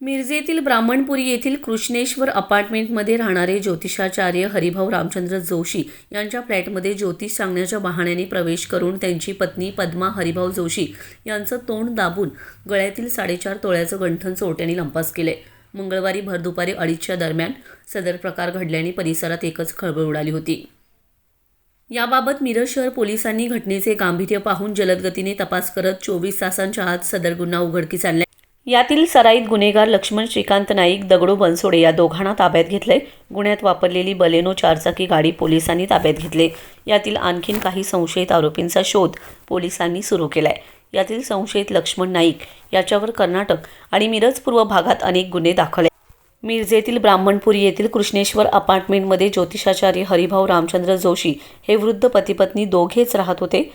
मिरजेतील ब्राह्मणपुरी येथील कृष्णेश्वर अपार्टमेंटमध्ये राहणारे ज्योतिषाचार्य हरिभाऊ रामचंद्र जोशी यांच्या फ्लॅटमध्ये ज्योतिष सांगण्याच्या बहाण्याने प्रवेश करून त्यांची पत्नी पद्मा हरिभाऊ जोशी यांचं तोंड दाबून गळ्यातील साडेचार तोळ्याचं गंठन चोरट्यांनी लंपास केले. मंगळवारी भर दुपारी अडीचच्या दरम्यान सदर प्रकार घडल्याने परिसरात एकच खळबळ उडाली होती. याबाबत मिरज शहर पोलिसांनी घटनेचे गांभीर्य पाहून जलदगतीने तपास करत चोवीस तासांच्या आत सदर गुन्हा उघडकीस आणला. यातील सराईत गुन्हेगार लक्ष्मण श्रीकांत नाईक दगडू बनसोडे या दोघांना ताब्यात घेतले गुन्ह्यात वापरलेली बलेनो चारचाकी गाडी पोलिसांनी ताब्यात घेतली. यातील आणखीन काही संशयित आरोपींचा शोध पोलिसांनी सुरू केलाय. यातील संशयित लक्ष्मण नाईक याच्यावर कर्नाटक आणि मिरज पूर्व भागात अनेक गुन्हे दाखल आहेत. मिरजेतील ब्राह्मणपुरी येथील कृष्णेश्वर अपार्टमेंटमध्ये ज्योतिषाचार्य हरिभाऊ रामचंद्र जोशी हे वृद्ध पतिपत्नी दोघेच राहत होते.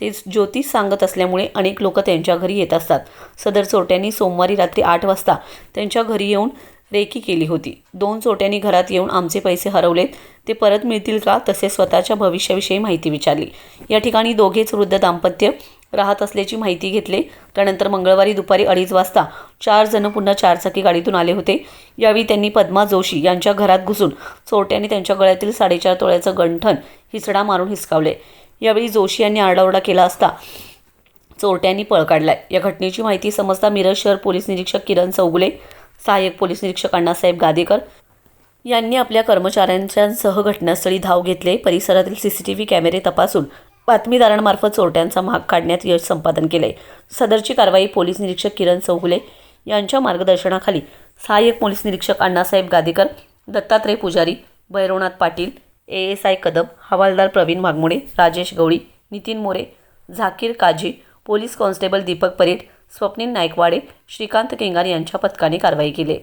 ते ज्योतिष सांगत असल्यामुळे अनेक लोक त्यांच्या घरी येत असतात. सदर चोरट्यांनी सोमवारी रात्री आठ वाजता त्यांच्या घरी येऊन रेकी केली होती. दोन चोरट्यांनी घरात येऊन आमचे पैसे हरवलेत. ते परत मिळतील का? तसे स्वतःच्या भविष्याविषयी माहिती विचारली. या ठिकाणी दोघेच वृद्ध दाम्पत्य राहत असल्याची माहिती घेतली. त्यानंतर मंगळवारी दुपारी अडीच वाजता चार जण पुन्हा चारचाकी गाडीतून आले होते. यावेळी त्यांनी पद्मा जोशी यांच्या घरात घुसून चोरट्यांनी त्यांच्या गळ्यातील साडेचार तोळ्याचं गंठन हिसडा मारून हिसकावले. यावेळी जोशी यांनी आरडाओरडा केला असता. चोरट्यांनी पळ काढलाय. या घटनेची माहिती समजता मिरज शहर पोलीस निरीक्षक किरण चौगुले सहाय्यक पोलीस निरीक्षक अण्णासाहेब गादेकर यांनी आपल्या कर्मचाऱ्यांच्यासह घटनास्थळी धाव घेतले. परिसरातील सी सी टी व्ही कॅमेरे तपासून बातमीदारांमार्फत चोरट्यांचा माग काढण्यात यश संपादन केले. सदरची कारवाई पोलीस निरीक्षक किरण चौगुले यांच्या मार्गदर्शनाखाली सहाय्यक पोलीस निरीक्षक Annasaheb Gadekar Dattatray Pujari Bhairavnath Patil A S I Kadam हवालदार प्रवीण वाघमोडे राजेश गवळी नितीन मोरे झाकीर काझी पोलीस कॉन्स्टेबल दीपक परेड स्वप्नील नायकवाडे श्रीकांत केंगार यांच्या पथकाने कारवाई केली.